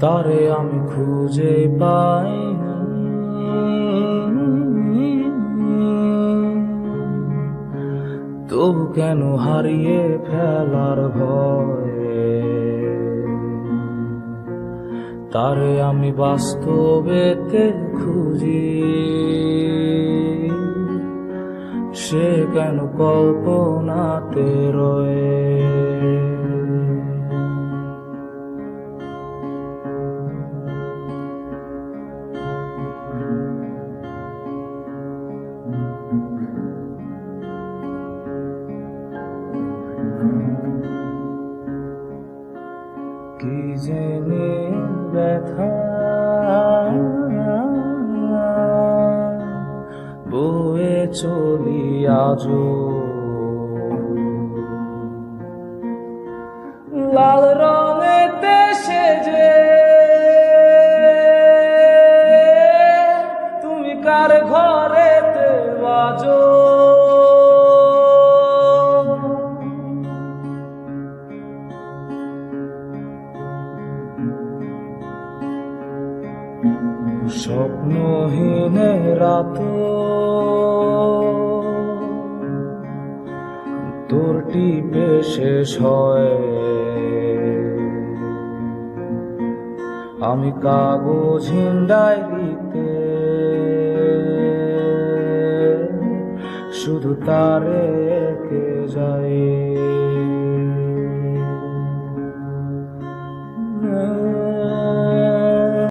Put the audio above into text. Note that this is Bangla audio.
তারে আমি খুঁজে পাই তবু কেন হারিয়ে ফেলার ভয়ে? তারে আমি বাস্তবেতে খুঁজি। সে কেন কল্পনাতে রয়ে? কি জেনে ব্যথা বয়ে চলি আজ লাল রঙেতে সেজে তুমি কার ঘরেতে বাজো? স্বপ্নহীন রাত। তোর টিপে শেষ হয়। আমি কাগজহীন ডায়েরিতে শুধু তারে কে যাই।